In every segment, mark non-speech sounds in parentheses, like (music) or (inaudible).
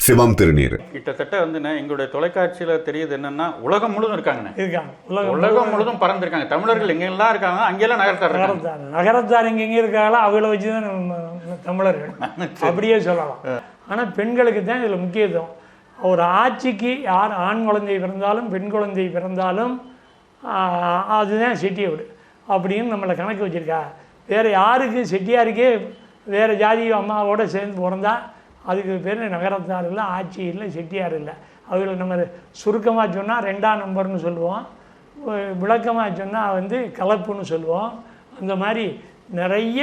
சிவம் திருநீர். கிட்டத்தட்ட வந்து என்ன, எங்களுடைய தொலைக்காட்சியில தெரியுது என்னன்னா உலகம் முழுதும் இருக்காங்கண்ணே. இருக்காங்க. உலகம் உலகம் முழுதும் பறந்துருக்காங்க. தமிழர்கள் எங்கெல்லாம் இருக்காங்க அங்கெல்லாம் நகரத்தார் நகரத்தார். நகரத்தார் எங்கெங்க இருக்காங்களோ அவங்கள வச்சு தான் நம்ம தமிழர்கள். (laughs) அப்படியே சொல்லலாம். ஆனால் பெண்களுக்கு தான் இதில் முக்கியத்துவம். ஒரு ஆட்சிக்கு யார் ஆண் குழந்தை பிறந்தாலும் பெண் குழந்தை பிறந்தாலும் அதுதான் செட்டியோடு அப்படின்னு நம்மளை கணக்கு வச்சுருக்கா. வேறு யாருக்கு செட்டியாருக்கே வேறு ஜாதி அம்மாவோட சேர்ந்து பிறந்தா அதுக்கு பேர் நகரத்தார் இல்லை ஆட்சி இல்லை செட்டியார் இல்லை அவங்களை நம்ம சுருக்கமாக சொன்னால் ரெண்டாம் நம்பர்னு சொல்லுவோம். விளக்கமாக சொன்னால் வந்து கலப்புன்னு சொல்லுவோம். அந்த மாதிரி நிறைய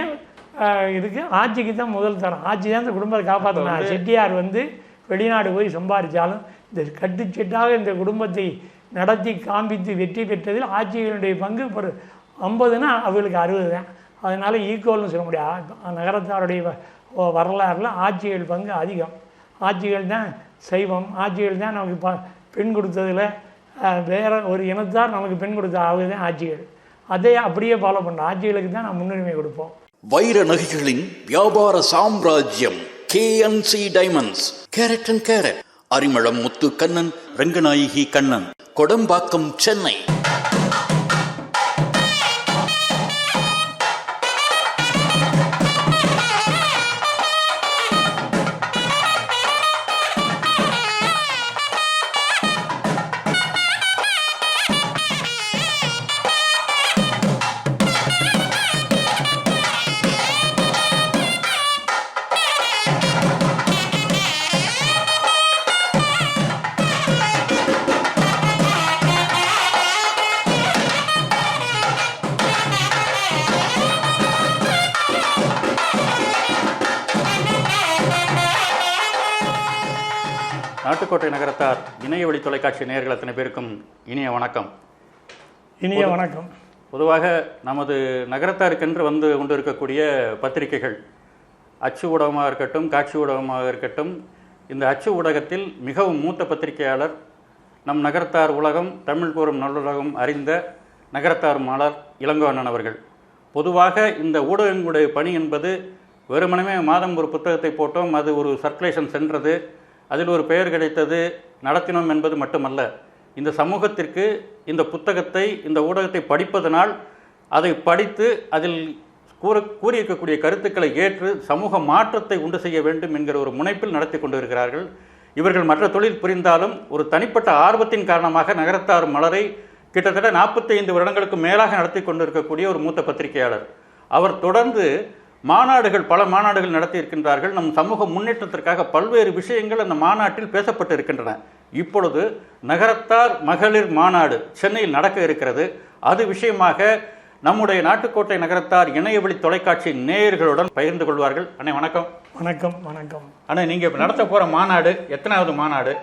ஆஹ், இருக்கு. ஆட்சிக்கு தான் முதல் தரம். ஆட்சி தான் இந்த குடும்பத்தை காப்பாற்றினா செட்டியார் வந்து வெளிநாடு போய் சம்பாதிச்சாலும் இந்த கட்டுச்செட்டாக இந்த குடும்பத்தை நடத்தி காண்பித்து வெற்றி பெற்றதில் ஆட்சிகளுடைய பங்கு ஒரு ஐம்பதுனா அவங்களுக்கு அறுபது தான் அதனால் ஈக்குவல்னு சொல்ல முடியாது. நகரத்தாருடைய வரலாறுல ஆட்சிகள் பங்கு அதிகம். ஆட்சிகள் தான் சைவம். ஆட்சிகள் தான் நமக்கு ப பெண் கொடுத்ததில் வேறு வேற ஒரு இனத்தார் நமக்கு பெண் கொடுத்த ஆகுது தான் ஆட்சிகள். அதே அப்படியே ஃபாலோ பண்ணுறோம் ஆட்சிகளுக்கு தான் நான் முன்னுரிமை கொடுப்போம். வைர நகைகளின் வியாபார சாம்ராஜ்யம் KNC diamonds carat and carat. Arimalam Muthu Kannan Ranganayaki Kannan. Kodambakkam Chennai. Nattukottai Nagarathar இணைய வழி தொலைக்காட்சி நேயர்கள் அத்தனை பேருக்கும் இனிய வணக்கம். இனிய வணக்கம். பொதுவாக நமது நகரத்தாருக்கென்று வந்து கொண்டிருக்கக்கூடிய பத்திரிகைகள் அச்சு ஊடகமாக இருக்கட்டும் காட்சி ஊடகமாக இருக்கட்டும் இந்த அச்சு ஊடகத்தில் மிகவும் மூத்த பத்திரிகையாளர் நம் நகரத்தார் உலகம் தமிழ் கூறும் நல்லுலகம் அறிந்த நகரத்தார் மலர் இளங்கோவண்ணன் அவர்கள். பொதுவாக இந்த ஊடகங்களுடைய பணி என்பது வெறுமனமே மாதம் ஒரு புத்தகத்தை போட்டோம் அது ஒரு சர்க்குலேஷன் சென்றது அதில் ஒரு பெயர் கிடைத்தது நடத்தினோம் என்பது மட்டுமல்ல. இந்த சமூகத்திற்கு இந்த புத்தகத்தை இந்த ஊடகத்தை படிப்பதனால் அதை படித்து அதில் கூற கூறியிருக்கக்கூடிய கருத்துக்களை ஏற்று சமூக மாற்றத்தை உண்டு செய்ய வேண்டும் என்கிற ஒரு முனைப்பில் நடத்தி கொண்டிருக்கிறார்கள். இவர்கள் மற்ற தொழில் புரிந்தாலும் ஒரு தனிப்பட்ட ஆர்வத்தின் காரணமாக நகரத்தார் மலரை கிட்டத்தட்ட 45 வருடங்களுக்கு மேலாக நடத்தி கொண்டிருக்கக்கூடிய ஒரு மூத்த பத்திரிகையாளர். அவர் தொடர்ந்து மாநாடுகள் பல மாநாடுகள் நடத்தி இருக்கின்றார்கள் நம் சமூக முன்னேற்றத்திற்காக பல்வேறு விஷயங்கள் அந்த மாநாட்டில் பேசப்பட்டு இருக்கின்றன இப்பொழுது நகரத்தார் மகளிர் மாநாடு சென்னையில் நடக்க இருக்கிறது. அது விஷயமாக நம்முடைய நாட்டுக்கோட்டை நகரத்தார் இணையவழி தொலைக்காட்சி நேயர்களுடன் பகிர்ந்து கொள்வார்கள். அண்ணே வணக்கம். வணக்கம் வணக்கம். அண்ணே நீங்க இப்ப நடத்த போற மாநாடு எத்தனாவது மாநாடு?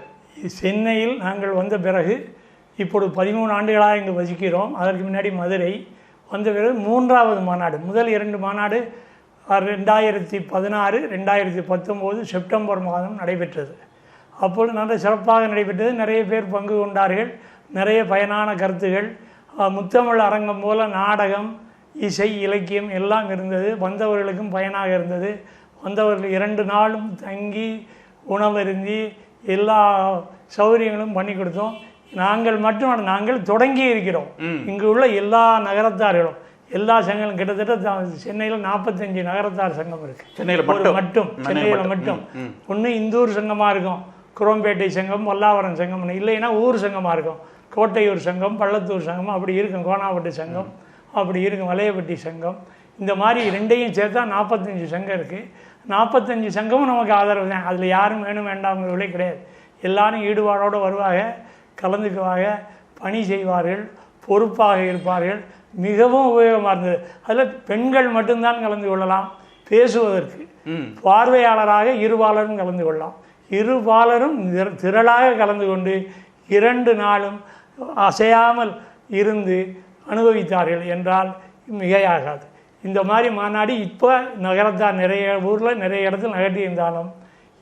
சென்னையில் நாங்கள் வந்த பிறகு இப்பொழுது பதிமூணு ஆண்டுகளாக இங்கு வசிக்கிறோம். அதற்கு முன்னாடி மதுரை. வந்த பிறகு மூன்றாவது மாநாடு. முதல் இரண்டு மாநாடு ரெண்டாயிரத்தி பதினாறு ரெண்டாயிரத்தி பத்தொம்போது செப்டம்பர் மாதம் நடைபெற்றது. அப்பொழுது நல்ல சிறப்பாக நடைபெற்றது. நிறைய பேர் பங்கு கொண்டார்கள். நிறைய பயனான கருத்துகள். முத்தமிழ் அரங்கம் போல நாடகம் இசை இலக்கியம் எல்லாம் இருந்தது. வந்தவர்களுக்கும் பயனாக இருந்தது. வந்தவர்கள் இரண்டு நாளும் தங்கி உணவருந்தி எல்லா சௌகரியங்களும் பண்ணி கொடுத்தோம். நாங்கள் மட்டும் நாங்கள் தொடங்கி இருக்கிறோம். இங்கு உள்ள எல்லா நகரத்தார்களும். எல்லா சங்கங்களும் கிட்டத்தட்ட சென்னையில் நாற்பத்தஞ்சு நகரத்தார் சங்கம் இருக்கு. சென்னையில மட்டும்? சென்னையில் மட்டும். ஒன்று இந்தூர் சங்கமாக இருக்கும். குரோம்பேட்டை சங்கம் வல்லாவரம் சங்கம் இல்லைன்னா ஊர் சங்கமாக இருக்கும். கோட்டையூர் சங்கம் பள்ளத்தூர் சங்கம் அப்படி இருக்கும். கோணாவட்டி சங்கம் அப்படி இருக்கும். வலையப்பட்டி சங்கம். இந்த மாதிரி ரெண்டையும் சேர்த்தா நாற்பத்தஞ்சு சங்கம் இருக்குது நாற்பத்தஞ்சு சங்கமும் நமக்கு ஆதரவு தான். அதில் யாரும் வேணும் வேண்டாம்ங்கிறவங்களே கிடையாது. எல்லாரும் ஈடுபாடோடு வருவாங்க கலந்துக்குவாங்க பணி செய்வார்கள் பொறுப்பாக இருப்பார்கள் மிகவும் உபயோகமாக இருந்தது. அதில் பெண்கள் மட்டும்தான் கலந்து கொள்ளலாம் பேசுவதற்கு. பார்வையாளராக இருபாலரும் கலந்து கொள்ளலாம். இருபாலரும் திர- திரளாக கலந்து கொண்டு இரண்டு நாளும் அசையாமல் இருந்து அனுபவித்தார்கள் என்றால் மிகையாகாது. இந்த மாதிரி மாநாடு இப்போ நகரத்தார் நிறைய ஊரில் நிறைய இடத்துல நகர்த்தி இருந்தாலும்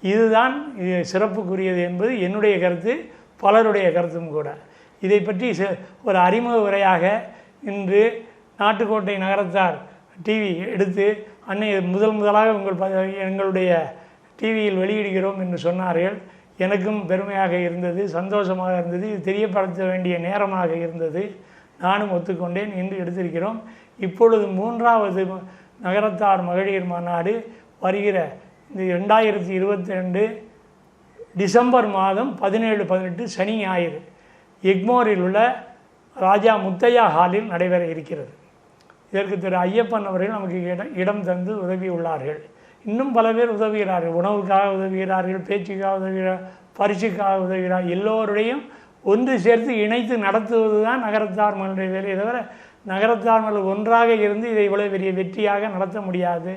இதுதான் இது சிறப்புக்குரியது என்பது என்னுடைய கருத்து பலருடைய கருத்தும் கூட. இதை பற்றி ஒரு அறிமுக உரையாக இன்று நாட்டுக்கோட்டை நகரத்தார் டிவி எடுத்து அன்னை முதல் முதலாக உங்கள் ப- எங்களுடைய டிவியில் வெளியிடுகிறோம் என்று சொன்னார்கள். எனக்கும் பெருமையாக இருந்தது சந்தோஷமாக இருந்தது. இது தெரியப்படுத்த வேண்டிய நேரமாக இருந்தது. நானும் ஒத்துக்கொண்டேன் இன்று எடுத்திருக்கிறோம். இப்பொழுது மூன்றாவது நகரத்தார் மகளிர் மாநாடு வருகிற இந்த ரெண்டாயிரத்தி இருபத்தி ரெண்டு டிசம்பர் மாதம் பதினேழு பதினெட்டு சனி ஞாயிறு. எக்மோரில் உள்ள ராஜா முத்தையா ஹாலில் நடைபெற இருக்கிறது. இதற்கு திரு ஐயப்பன் அவர்கள் நமக்கு இடம் இடம் தந்து உதவி உள்ளார்கள் இன்னும் பல பேர் உதவுகிறார்கள். உணவுக்காக உதவுகிறார்கள் பேச்சுக்காக உதவுகிறார் பரிசுக்காக உதவுகிறார். எல்லோருடையும் ஒன்று சேர்த்து இணைத்து நடத்துவது தான் நகரத்தார் மன்ற வேலையை தவிர நகரத்தார் மகள் ஒன்றாக இருந்து இதை இவ்வளோ பெரிய வெற்றியாக நடத்த முடியாது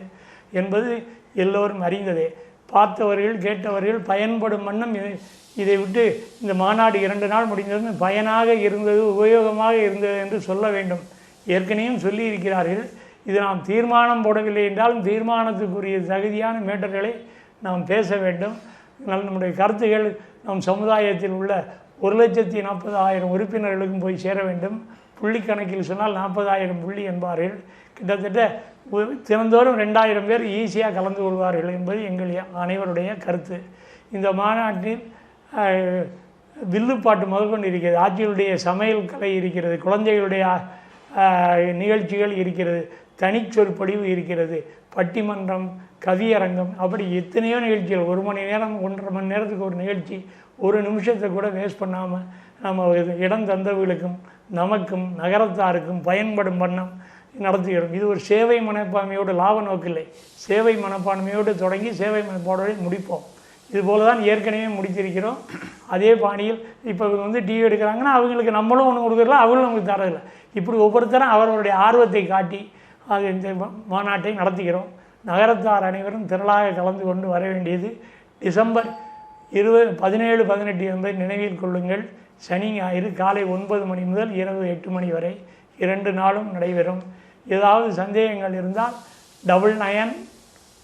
என்பது எல்லோரும் அறிந்ததே. பார்த்தவர்கள் கேட்டவர்கள் பயன்படும் வண்ணம் இதை இதை விட்டு இந்த மாநாடு இரண்டு நாள் முடிந்தது பயனாக இருந்தது உபயோகமாக இருந்தது என்று சொல்ல வேண்டும். ஏற்கனவே சொல்லியிருக்கிறார்கள். இது நாம் தீர்மானம் போடவில்லை என்றாலும் தீர்மானத்துக்குரிய தகுதியான மேட்டர்களை நாம் பேச வேண்டும். அதனால் நம்முடைய கருத்துகள் நம் சமுதாயத்தில் உள்ள ஒரு லட்சத்தி நாற்பதாயிரம் உறுப்பினர்களுக்கும் போய் சேர வேண்டும். புள்ளி கணக்கில் சொன்னால் நாற்பதாயிரம் புள்ளி என்பார்கள். கிட்டத்தட்ட தினந்தோறும் ரெண்டாயிரம் பேர் ஈஸியாக கலந்து கொள்வார்கள் என்பது எங்கள் அனைவருடைய கருத்து. இந்த மாநாட்டில் வில்லுப்பாட்டு முதற்கொண்டு இருக்கிறது ஆட்சியுடைய சமையல் கலை இருக்கிறது குழந்தைகளுடைய நிகழ்ச்சிகள் இருக்கிறது தனிச்சொற்பொழிவு இருக்கிறது பட்டிமன்றம் கவியரங்கம் அப்படி எத்தனையோ நிகழ்ச்சிகள் ஒரு மணி நேரம் ஒன்றரை மணி நேரத்துக்கு ஒரு நிகழ்ச்சி ஒரு நிமிஷத்தை கூட வேஸ்ட் பண்ணாமல் நம்ம இடம் தந்தவர்களுக்கும் நமக்கும் நகரத்தாருக்கும் பயன்படும் வண்ணம் நடத்துகிறோம் இது ஒரு சேவை மனப்பான்மையோடு லாப நோக்கில்லை. சேவை மனப்பான்மையோடு தொடங்கி சேவை மனப்பாடோடு முடிப்போம். இதுபோல் தான் ஏற்கனவே முடித்திருக்கிறோம். அதே பாணியில் இப்போ இவங்க வந்து டிவி எடுக்கிறாங்கன்னா அவங்களுக்கு நம்மளும் ஒன்று கொடுக்குறல அவங்களும் நமக்கு தரதில்லை. இப்படி ஒவ்வொருத்தரும் அவர்களுடைய ஆர்வத்தை காட்டி அது இந்த மாநாட்டை நடத்துகிறோம். நகரத்தார் அனைவரும் திரளாக கலந்து கொண்டு வர வேண்டியது டிசம்பர் இருபது பதினேழு பதினெட்டு என்பதை நினைவில் கொள்ளுங்கள். சனி ஞாயிறு காலை ஒன்பது மணி முதல் இரவு எட்டு மணி வரை இரண்டு நாளும் நடைபெறும். ஏதாவது சந்தேகங்கள் இருந்தால் double nine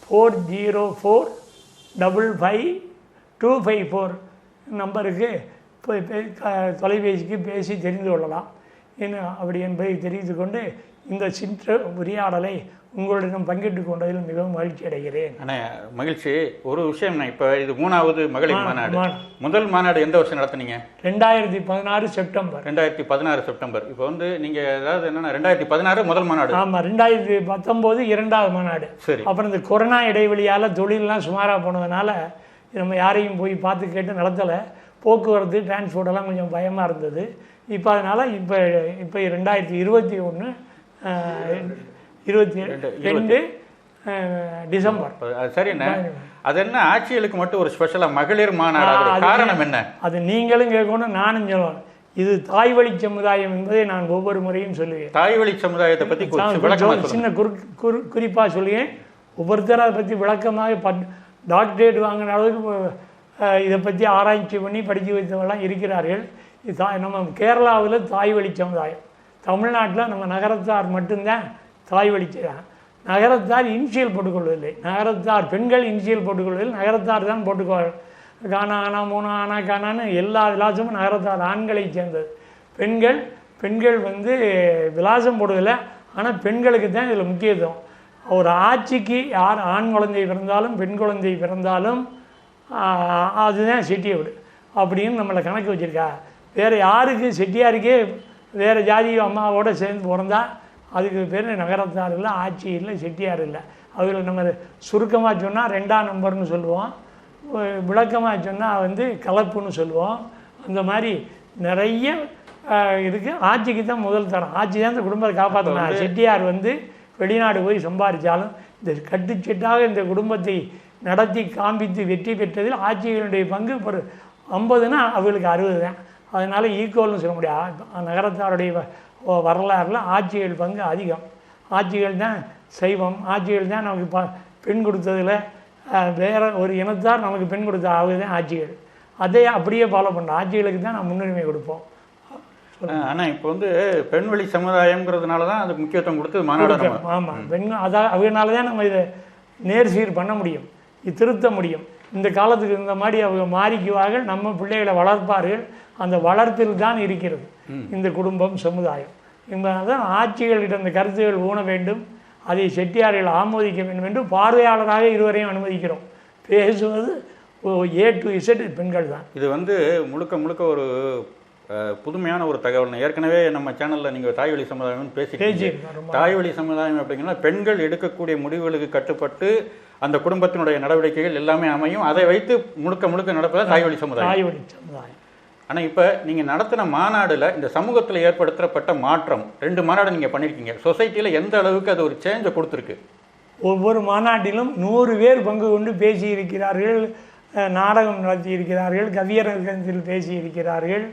four zero four double five two five four நம்பருக்கு தொலைபேசிக்கு பேசி தெரிந்து கொள்ளலாம். என்ன அப்படி என்பதை தெரிவித்துக் கொண்டு இந்த சிற்ற உரையாடலை உங்களிடம் பங்கிட்டுக் கொண்டதில் மிகவும் மகிழ்ச்சி அடைகிறேன். அண்ணே மகிழ்ச்சி. ஒரு விஷயம் நான் இப்போ இது மூணாவது மகளிர் மாநாடு. முதல் மாநாடு எந்த வருஷம் நடத்துனீங்க? ரெண்டாயிரத்தி பதினாறு செப்டம்பர். ரெண்டாயிரத்தி பதினாறு செப்டம்பர். இப்போ வந்து நீங்கள் ஏதாவது என்னன்னா ரெண்டாயிரத்தி பதினாறு முதல் மாநாடு. ஆமாம் ரெண்டாயிரத்தி பத்தொம்போது இரண்டாவது மாநாடு. சரி. அப்புறம் இந்த கொரோனா இடைவெளியால் தொழிலெலாம் சுமாராக போனதுனால நம்ம யாரையும் போய் பார்த்து கேட்டு நடத்தலை. போக்குவரத்து டிரான்ஸ்போர்ட் எல்லாம் கொஞ்சம் பயமாக இருந்தது. இப்போ அதனால் இப்போ இப்போ ரெண்டாயிரத்தி இருபத்தி ஒன்று இருபத்தி ரெண்டு டிசம்பர். அது சரி என்ன? அது என்ன? ஆட்சிகளுக்கு மட்டும் ஒரு ஸ்பெஷலாக மகளிர் மாநாடு காரணம் என்ன? அது நீங்களும் கேட்கணும் நானும் சொல்லுவேன் இது தாய் வழி சமுதாயம் என்பதை நான் ஒவ்வொரு முறையும் சொல்லுவேன். தாய் வழி சமுதாயத்தை பற்றி சின்ன குறு குறு குறிப்பாக சொல்லுவேன். ஒவ்வொருத்தரும் அதை பற்றி விளக்கமாக பட் டாக்டரேட் வாங்கின அளவுக்கு இதை பற்றி ஆராய்ச்சி பண்ணி படித்து வைத்தவெல்லாம் இருக்கிறார்கள். நம்ம கேரளாவில் தாய் வழி சமுதாயம். தமிழ்நாட்டில் நம்ம நகரத்தார் மட்டும்தான் தாய் வழி நகரத்தார் இனிஷியல் போட்டுக்கொள்வதில்லை. நகரத்தார் பெண்கள் இனிஷியல் போட்டுக்கொள்வதில்லை. நகரத்தார் தான் போட்டுக்கொள் காணா ஆனா மூணு ஆனா காணான்னு எல்லா விலாசமும் நகரத்தார் ஆண்களை சேர்ந்தது. பெண்கள் பெண்கள் வந்து விலாசம் போடுவதில்லை. ஆனால் பெண்களுக்கு தான் இதில் முக்கியத்துவம். ஒரு ஆட்சிக்கு யார் ஆண் குழந்தை பிறந்தாலும் பெண் குழந்தை பிறந்தாலும் அதுதான் அதுதான் விடு. அப்படின்னு நம்மளை கணக்கு வச்சுருக்கா. வேறு யாருக்கு செட்டியாருக்கே வேறு ஜாதி அம்மாவோட சேர்ந்து பிறந்தா அதுக்கு பேர் நகரத்தார் இல்லை ஆட்சி இல்லை செட்டியார் இல்லை அதில் நம்ம சுருக்கமாக சொன்னால் ரெண்டாம் நம்பர்னு சொல்லுவோம். விளக்கமாக சொன்னால் வந்து கலப்புன்னு சொல்லுவோம். அந்த மாதிரி நிறைய இருக்குது ஆட்சிக்கு தான் முதல் தரம். ஆட்சி தான் இந்த குடும்பத்தை காப்பாற்றினா செட்டியார் வந்து வெளிநாடு போய் சம்பாதிச்சாலும் இந்த கட்டுச்செட்டாக இந்த குடும்பத்தை நடத்தி காண்பித்து வெற்றி பெற்றதில் ஆட்சிகளுடைய பங்கு ஒரு ஐம்பதுனா அவங்களுக்கு அறுபது தான் அதனால் ஈக்குவல்னு சொல்ல முடியாது. நகரத்தாருடைய வரலாறுல ஆட்சிகள் பங்கு அதிகம். ஆட்சிகள் தான் சைவம். ஆட்சிகள் தான் நமக்கு ப பெண் கொடுத்ததில் வேற ஒரு இனத்தார் நமக்கு பெண் கொடுத்த அவங்க தான் ஆட்சிகள். அதே அப்படியே ஃபாலோ பண்ணுறோம் ஆட்சிகளுக்கு தான் நான் முன்னுரிமை கொடுப்போம். ஆனால் இப்போ வந்து பெண்வெளி சமுதாயம்ங்கிறதுனால தான் அதுக்கு முக்கியத்துவம் கொடுத்து மாநாடு நம்ம கொடுக்கணும். ஆமா. பெண் அதான் அவங்கனால தான் நம்ம இதை நேர்சீர் பண்ண முடியும். இது திருத்த முடியும். இந்த காலத்துக்கு இந்த மாதிரி அவங்க மாறிக்குவார்கள் நம்ம பிள்ளைகளை வளர்ப்பார்கள். அந்த வளர்ப்பில் தான் இருக்கிறது. இந்த குடும்பம் சமுதாயம். என்பதுதான் ஆட்சிகளிடம் இந்த கருத்துகள் ஊன வேண்டும் அதை செட்டியார்கள் ஆமோதிக்க வேண்டும் என்று பார்வையாளராக இருவரையும் அனுமதிக்கிறோம். பேசுவது ஏ டு இசட் பெண்கள் தான் இது வந்து முழுக்க முழுக்க ஒரு புதுமையான ஒரு தகவல். ஏற்கனவே நம்ம சேனல்ல நீங்க தாய்வழி சமுதாயம் பேசிட்டீங்க. பேசியிருக்கோம் ரொம்ப தாய்வழி சமுதாயம் அப்படிங்கன்னா பெண்கள் எடுக்கக்கூடிய முடிவுகளுக்கு கட்டுப்பட்டு அந்த குடும்பத்தினுடைய நடவடிக்கைகள் எல்லாமே அமையும். அதை வைத்து முழுக்க முழுக்க நடப்பது தாய்வழி சமுதாயம். தாய் வழி சமுதாயம். ஆனால் இப்போ நீங்கள் நடத்தின மாநாடில் இந்த சமூகத்தில் ஏற்படுத்தப்பட்ட மாற்றம் ரெண்டு மாநாடு நீங்கள் பண்ணியிருக்கீங்க சொசைட்டியில் எந்த அளவுக்கு அது ஒரு சேஞ்சை கொடுத்துருக்கு? ஒவ்வொரு மாநாட்டிலும் நூறு பேர் பங்கு கொண்டு பேசியிருக்கிறார்கள் நாடகம் நடத்தியிருக்கிறார்கள் கவியரங்கத்தில் பேசியிருக்கிறார்கள்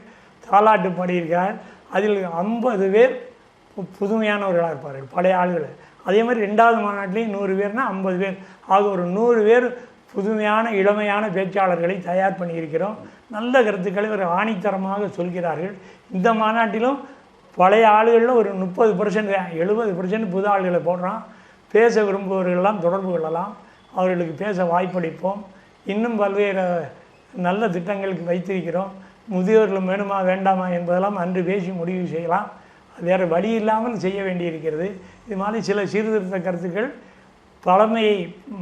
தாலாட்டு பாடியிருக்கிறார்கள். அதில் ஐம்பது பேர் பு- புதுமையானவர்களாக இருப்பார்கள் பழைய ஆளுகள். அதே மாதிரி ரெண்டாவது மாநாட்டிலையும் நூறு பேர்னா ஐம்பது பேர். ஆக ஒரு நூறு பேர் புதுமையான இளமையான பேச்சாளர்களை தயார் பண்ணியிருக்கிறோம். நல்ல கருத்துக்களை ஒரு ஆணித்தரமாக சொல்கிறார்கள். இந்த மாநாட்டிலும் பழைய ஆளுகளில் ஒரு முப்பது பர்சன்ட் எழுபது பர்சன்ட் புது ஆளுகளை போடுறான். பேச விரும்புபவர்களெல்லாம் தொடர்பு கொள்ளலாம். அவர்களுக்கு பேச வாய்ப்பளிப்போம். இன்னும் பல்வேறு நல்ல திட்டங்களுக்கு வைத்திருக்கிறோம். முதியோர்களும் வேணுமா வேண்டாமா என்பதெல்லாம் அன்று பேசி முடிவு செய்யலாம். வேறு வழி இல்லாமல் செய்ய வேண்டியிருக்கிறது. இது மாதிரி சில சீர்திருத்த கருத்துக்கள் பழமையை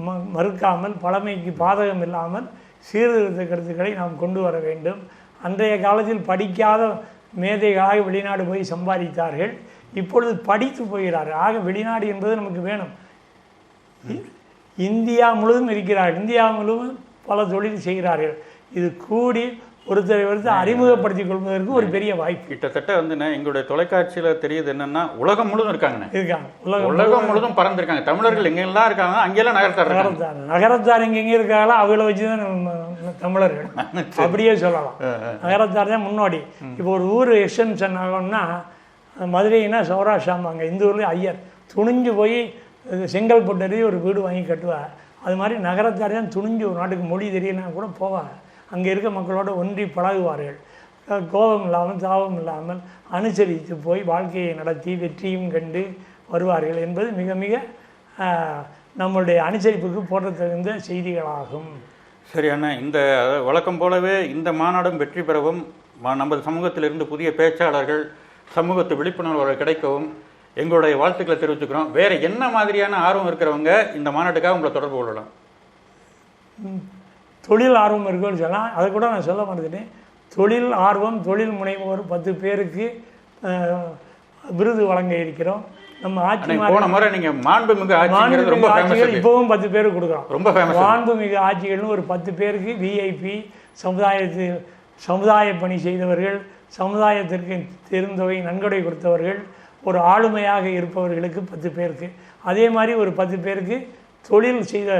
ம மறுக்காமல் பழமைக்கு பாதகம் இல்லாமல் சீர்திருத்த கருத்துக்களை நாம் கொண்டு வர வேண்டும். அன்றைய காலத்தில் படிக்காத மேதைகளாக வெளிநாடு போய் சம்பாதித்தார்கள். இப்பொழுது படித்து போகிறார்கள். ஆக வெளிநாடு என்பது நமக்கு வேணும். இந்தியா முழுவதும் இருக்கிறார்கள். இந்தியா முழுவதும் பல தொழில் செய்கிறார்கள். இது கூடி ஒருத்தரை ஒருத்தர் அறிமுகப்படுத்திக் கொள்வதற்கு ஒரு பெரிய வாய்ப்பு. கிட்டத்தட்ட வந்து எங்களுடைய தொலைக்காட்சியில தெரியுது என்னன்னா உலகம் முழுதும் இருக்காங்கண்ணே. இருக்காங்க. உலகம் முழுதும் பறந்துருக்காங்க. தமிழர்கள் எங்கெல்லாம் இருக்காங்க அங்கெல்லாம் நகரத்தார் நகரத்தார். நகரத்தார் எங்கெங்க இருக்காங்களோ அவங்கள வச்சு தான் நம்ம தமிழர்கள். அப்படியே சொல்லலாம். நகரத்தார் தான் முன்னோடி. இப்போ ஒரு ஊர் எக்ஸ்டென்ஷன் ஆகணும்னா மதுரைனா சௌராஷ்டிராம்பாங்க இந்த ஊரில் ஐயர். துணிஞ்சு போய் செங்கல்பட்டு ஒரு வீடு வாங்கி கட்டுவார். அது மாதிரி நகரத்தார் தான் துணிஞ்சு ஒரு நாட்டுக்கு மொழி தெரியலனா கூட போவாங்க அங்கே இருக்க மக்களோட ஒன்றி பழகுவார்கள். கோபம் இல்லாமல் தாபம் இல்லாமல் அனுசரித்து போய் வாழ்க்கையை நடத்தி வெற்றியும் கண்டு வருவார்கள் என்பது மிக மிக நம்மளுடைய அனுசரிப்புக்கு போற்ற தகுந்த செய்திகளாகும். சரி அண்ணா இந்த வழக்கம் போலவே இந்த மாநாடும் வெற்றி பெறவும் நமது சமூகத்திலிருந்து புதிய பேச்சாளர்கள் சமூகத்து விழிப்புணர்வு கிடைக்கவும் எங்களுடைய வாழ்த்துக்களை தெரிவிச்சுக்கிறோம். வேற என்ன மாதிரியான ஆர்வம் இருக்கிறவங்க இந்த மாநாட்டுக்காக உங்களை தொடர்பு கொள்ளலாம்? தொழில் ஆர்வம் இருக்குன்னு சொல்லலாம் அதை கூட நான் சொல்ல மறந்துட்டேன். தொழில் ஆர்வம் தொழில் முனைவோர் பத்து பேருக்கு விருது வழங்க இருக்கிறோம். நம்ம ஆட்சி போன முறை நீங்க மாண்புமிகு மாண்புமிகு ஆட்சிகள் இப்பவும் பத்து பேருக்கு கொடுக்குறோம். ரொம்ப மாண்புமிகு ஆட்சிகள்னு ஒரு பத்து பேருக்கு விஐபி சமுதாயத்தில் சமுதாய பணி செய்தவர்கள் சமுதாயத்திற்கு பெருந்தொகை நன்கொடை கொடுத்தவர்கள் ஒரு ஆளுமையாக இருப்பவர்களுக்கு பத்து பேருக்கு. அதே மாதிரி ஒரு பத்து பேருக்கு தொழில் செய்த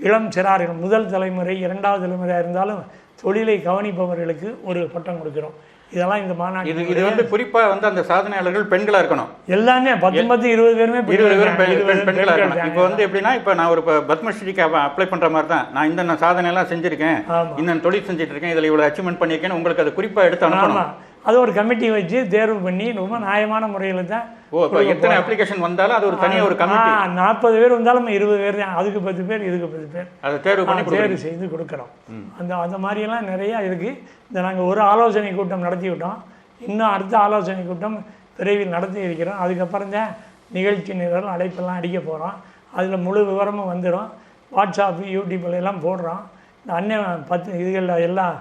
இளம் சிறார்கள் முதல் தலைமுறை இரண்டாவது தலைமுறையாக இருந்தாலும் தொழிலை கவனிப்பவர்களுக்கு ஒரு பட்டம் கொடுக்கிறோம். இதெல்லாம் இந்த இது மாநாட்டில் இது வந்து குறிப்பா வந்து அந்த சாதனையாளர்கள் பெண்களா இருக்கணும். எல்லாமே பத்து பத்து இருபது பேருமே இருபது பேரும் தான். பெண்- இருபது பெண்- பெண்களா பெண்கள் இருக்கணும். இப்போ வந்து எப்படின்னா இப்போ நான் ஒரு பத்மஸ்ரீக்கு அப்ளை பண்ற மாதிரி தான். நான் இந்த நான் சாதனை எல்லாம் செஞ்சிருக்கேன். இந்த தொழில் செஞ்சுட்டு இருக்கேன் இதுல இவ்வளவு அச்சீவ்மெண்ட் பண்ணியிருக்கேன் உங்களுக்கு அது குறிப்பா எடுத்து அனுப்பணும். அது ஒரு கமிட்டி வச்சு தேர்வு பண்ணி ரொம்ப நியாயமான முறையில் தான் ஓ இப்போ எத்தனை அப்ளிகேஷன் வந்தாலும் அது ஒரு தனியா ஒரு கமிட்டி நாற்பது பேர் வந்தாலும் இருபது பேர் தான். அதுக்கு பத்து பேர் இதுக்கு பத்து பேர். அதை தேர்வு பண்ணி ஆ, கொடுக்குறீங்க. தேர்வு செய்து கொடுக்குறோம் அந்த அந்த மாதிரியெல்லாம் நிறையா இருக்குது இந்த நாங்கள் ஒரு ஆலோசனை கூட்டம் நடத்தி விட்டோம். இன்னும் அடுத்த ஆலோசனை கூட்டம் விரைவில் நடத்தி இருக்கிறோம். அதுக்கப்புறம் தான் நிகழ்ச்சி நிரல் அழைப்பெல்லாம் அடிக்க போகிறோம் அதில் முழு விவரமும் வந்துடும் வாட்ஸ்அப்பு யூடியூப்ல எல்லாம் போடுறோம். இந்த அண்ணன் பத்து இதுகளில் எல்லாம்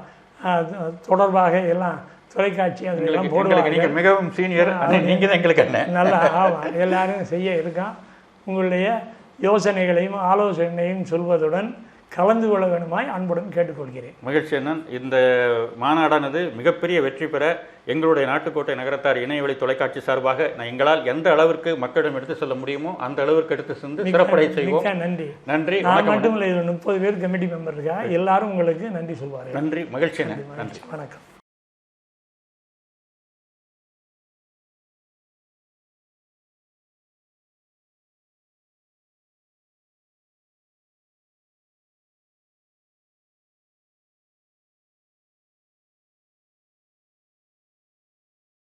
தொடர்பாக எல்லாம் தொலைக்காட்சி அதில் எல்லாம் எங்களுக்கு எங்களுக்கு நீங்க போடுவாங்க மிகவும் சீனியர் நீங்க தான் எங்களுக்கு அண்ணன் நல்லா ஆமாம் எல்லாரும் செய்ய இருக்கான். உங்களுடைய யோசனைகளையும் ஆலோசனையும் சொல்வதுடன் கலந்து கொள்ள வேணுமாய் அன்புடன் கேட்டுக்கொள்கிறேன். மகிழ்ச்சி அண்ணன். இந்த மாநாடானது மிகப்பெரிய வெற்றி பெற எங்களுடைய நாட்டுக்கோட்டை நகரத்தார் இணையவழி தொலைக்காட்சி சார்பாக நான் எங்களால் எந்த அளவிற்கு மக்களிடம் எடுத்து செல்ல முடியுமோ அந்த அளவிற்கு எடுத்து சென்று சிறப்படை செய்வோம். நன்றி. நன்றி நான் மட்டும் இல்லை முப்பது பேர் கமிட்டி மெம்பர் இருக்கா? எல்லாரும் உங்களுக்கு நன்றி சொல்வார்கள். நன்றி மகிழ்ச்சி நன்றி. வணக்கம்.